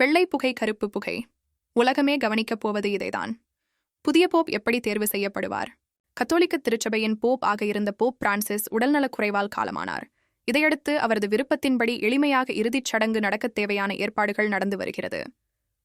வெள்ளை புகை கருப்பு புகை. உலகமே கவனிக்கப் போவது இதைதான். புதிய போப் எப்படி தேர்வு செய்யப்படுவார்? கத்தோலிக்க திருச்சபையின் போப் ஆக இருந்த போப் பிரான்சிஸ் உடல்நலக் குறைவால் காலமானார். இதையடுத்து அவரது விருப்பத்தின்படி எளிமையாக இறுதிச் சடங்கு நடக்கத் தேவையான ஏற்பாடுகள் நடந்து வருகிறது.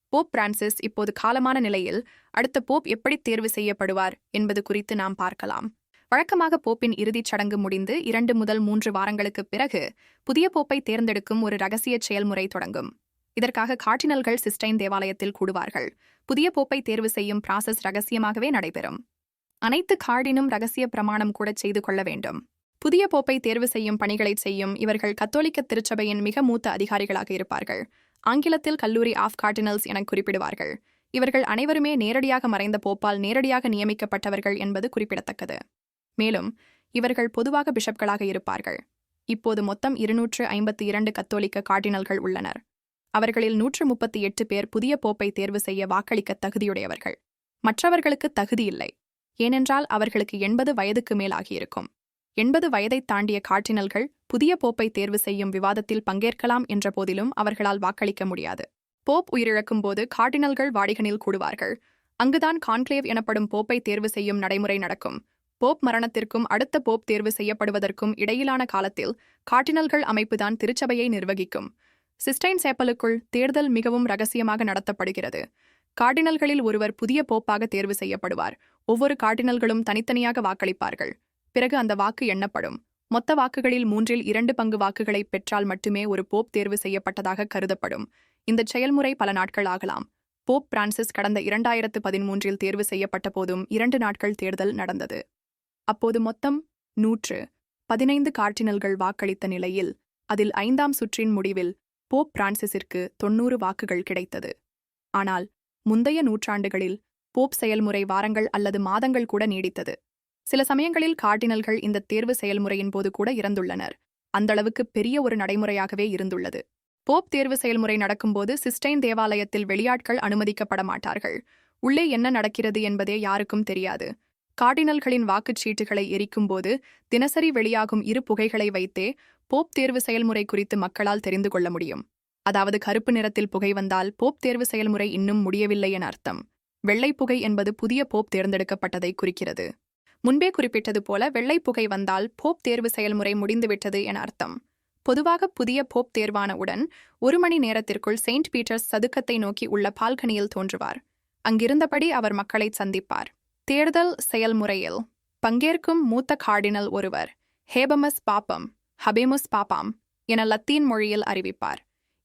போப் பிரான்சிஸ் இப்போது காலமான நிலையில் அடுத்த போப் எப்படி தேர்வு செய்யப்படுவார் என்பது குறித்து நாம் பார்க்கலாம். வழக்கமாக போப்பின் இறுதிச் சடங்கு முடிந்து இரண்டு முதல் மூன்று வாரங்களுக்குப் பிறகு புதிய போப்பை தேர்ந்தெடுக்கும் ஒரு ரகசிய செயல்முறை தொடங்கும். இதற்காக கார்டினல்கள் சிஸ்டைன் தேவாலயத்தில் கூடுவார்கள். புதிய போப்பை தேர்வு செய்யும் பிராசஸ் ரகசியமாகவே நடைபெறும். அனைத்து கார்டினும் ரகசிய பிரமாணம் கூட செய்து கொள்ள வேண்டும். புதிய போப்பை தேர்வு செய்யும் பணிகளை செய்யும் இவர்கள் கத்தோலிக்க திருச்சபையின் மிக மூத்த அதிகாரிகளாக இருப்பார்கள். ஆங்கிலத்தில் கல்லூரி ஆஃப் கார்டினல்ஸ் என குறிப்பிடுவார்கள். இவர்கள் அனைவருமே நேரடியாக மறைந்த போப்பால் நேரடியாக நியமிக்கப்பட்டவர்கள் என்பது குறிப்பிடத்தக்கது. மேலும் இவர்கள் பொதுவாக பிஷப்களாக இருப்பார்கள். இப்போது மொத்தம் இருநூற்று ஐம்பத்தி இரண்டு கத்தோலிக்க கார்டினல்கள் உள்ளனர். அவர்களில் நூற்று முப்பத்தி எட்டு பேர் புதிய போப்பை தேர்வு செய்ய வாக்களிக்க தகுதியுடையவர்கள். மற்றவர்களுக்கு தகுதி இல்லை. ஏனென்றால் அவர்களுக்கு எண்பது வயதுக்கு மேல் ஆகியிருக்கும் எண்பது வயதைத் தாண்டிய கார்டினல்கள் புதிய போப்பை தேர்வு செய்யும் விவாதத்தில் பங்கேற்கலாம் என்ற போதிலும் அவர்களால் வாக்களிக்க முடியாது. போப் உயிரிழக்கும் போது கார்டினல்கள் வாடிகனில் கூடுவார்கள். அங்குதான் கான்க்ளேவ் எனப்படும் போப்பை தேர்வு செய்யும் நடைமுறை நடக்கும். போப் மரணத்திற்கும் அடுத்த போப் தேர்வு செய்யப்படுவதற்கும் இடையிலான காலத்தில் கார்டினல்கள் அமைப்புதான் திருச்சபையை நிர்வகிக்கும். சிஸ்டைன் சேப்பலுக்குள் தேர்தல் மிகவும் ரகசியமாக நடத்தப்படுகிறது. கார்டினல்களில் ஒருவர் புதிய போப்பாக தேர்வு செய்யப்படுவார். ஒவ்வொரு கார்டினல்களும் தனித்தனியாக வாக்களிப்பார்கள். பிறகு அந்த வாக்கு எண்ணப்படும். மொத்த வாக்குகளில் மூன்றில் இரண்டு பங்கு வாக்குகளை பெற்றால் மட்டுமே ஒரு போப் தேர்வு செய்யப்பட்டதாக கருதப்படும். இந்த செயல்முறை பல நாட்கள் ஆகலாம். போப் பிரான்சிஸ் கடந்த இரண்டாயிரத்து பதிமூன்றில் தேர்வு செய்யப்பட்ட போதும் இரண்டு நாட்கள் தேர்தல் நடந்தது. அப்போது மொத்தம் நூற்று பதினைந்து கார்டினல்கள் வாக்களித்த நிலையில் அதில் ஐந்தாம் சுற்றின் முடிவில் போப் பிரான்சிஸிற்கு தொன்னூறு வாக்குகள் கிடைத்தது. ஆனால் முந்தைய நூற்றாண்டுகளில் போப் செயல்முறை வாரங்கள் அல்லது மாதங்கள் கூட நீடித்தது. சில சமயங்களில் கார்டினல்கள் இந்த தேர்வு செயல்முறையின் போது கூட இறந்துள்ளனர். அந்தளவுக்கு பெரிய ஒரு நடைமுறையாகவே இருந்துள்ளது. போப் தேர்வு செயல்முறை நடக்கும்போது சிஸ்டைன் தேவாலயத்தில் வெளியாட்கள் அனுமதிக்கப்பட மாட்டார்கள். உள்ளே என்ன நடக்கிறது என்பதே யாருக்கும் தெரியாது. கார்டினல்களின் வாக்குச்சீட்டுகளை எரிக்கும்போது தினசரி வெளியாகும் இரு புகைகளை வைத்தே போப் தேர்வு செயல்முறை குறித்து மக்களால் தெரிந்து கொள்ள முடியும். அதாவது கருப்பு நிறத்தில் புகை வந்தால் போப் தேர்வு செயல்முறை இன்னும் முடியவில்லை என அர்த்தம். வெள்ளை புகை என்பது புதிய போப் தேர்ந்தெடுக்கப்பட்டதை குறிக்கிறது. முன்பே குறிப்பிட்டது போல வெள்ளை புகை வந்தால் போப் தேர்வு செயல்முறை முடிந்துவிட்டது என அர்த்தம். பொதுவாக புதிய போப் தேர்வானவுடன் ஒரு மணி நேரத்திற்குள் செயின்ட் பீட்டர்ஸ் சதுக்கத்தை நோக்கி உள்ள பால்கனியில் தோன்றுவார். அங்கிருந்தபடி அவர் மக்களை சந்திப்பார். தேர்தல் செயல்முறையில் பங்கேற்கும் மூத்த கார்டினல் ஒருவர் ஹேபமஸ் பாப்பம் ஹபேமுஸ் பாப்பாம் என லத்தீன் மொழியில் அறிவிப்பார்.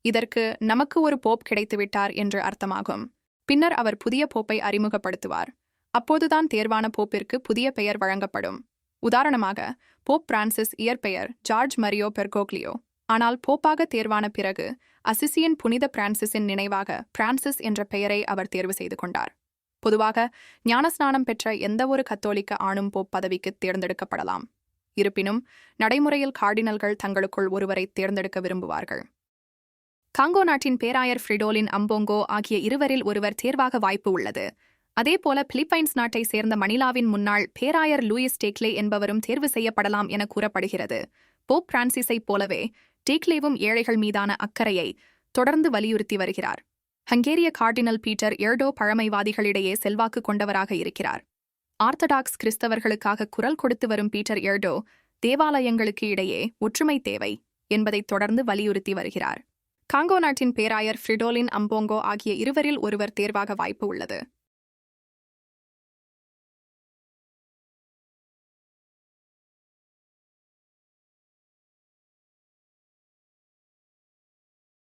இதற்கு நமக்கு ஒரு போப் கிடைத்துவிட்டார் என்று அர்த்தமாகும். பின்னர் அவர் புதிய போப்பை அறிமுகப்படுத்துவார். அப்போதுதான் தேர்வான போப்பிற்கு புதிய பெயர் வழங்கப்படும். உதாரணமாக போப் பிரான்சிஸ் இயற்பெயர் ஜார்ஜ் மரியோ பெர்கோக்லியோ. ஆனால் போப்பாக தேர்வான பிறகு அசிசியன் புனித பிரான்சிஸின் நினைவாக பிரான்சிஸ் என்ற பெயரை அவர் தேர்வு செய்து கொண்டார். பொதுவாக ஞானஸ்நானம் பெற்ற எந்தவொரு கத்தோலிக்க ஆணும் போப் பதவிக்கு தேர்ந்தெடுக்கப்படலாம். இருப்பினும் நடைமுறையில் கார்டினல்கள் தங்களுக்குள் ஒருவரை தேர்ந்தெடுக்க விரும்புவார்கள். காங்கோ நாட்டின் பேராயர் ஃப்ரிடோலின் அம்போங்கோ ஆகிய இருவரில் ஒருவர் தேர்வாக வாய்ப்பு உள்ளது. அதேபோல பிலிப்பைன்ஸ் நாட்டை சேர்ந்த மணிலாவின் முன்னாள் பேராயர் லூயிஸ் டேக்லே என்பவரும் தேர்வு செய்யப்படலாம் என கூறப்படுகிறது. போப் பிரான்சிஸைப் போலவே டேக்லேவும் ஏழைகள் மீதான அக்கறையை தொடர்ந்து வலியுறுத்தி வருகிறார். ஹங்கேரிய கார்டினல் பீட்டர் எர்டோ பழமைவாதிகளிடையே செல்வாக்கு கொண்டவராக இருக்கிறார். ஆர்த்தடாக்ஸ் கிறிஸ்தவர்களுக்காக குரல் கொடுத்து வரும் பீட்டர் எர்டோ தேவாலயங்களுக்கு இடையே ஒற்றுமை தேவை என்பதை தொடர்ந்து வலியுறுத்தி வருகிறார். காங்கோ நாட்டின் பேராயர் ஃப்ரிடோலின் அம்போங்கோ ஆகிய இருவரில் ஒருவர் தேர்வாக வாய்ப்பு உள்ளது.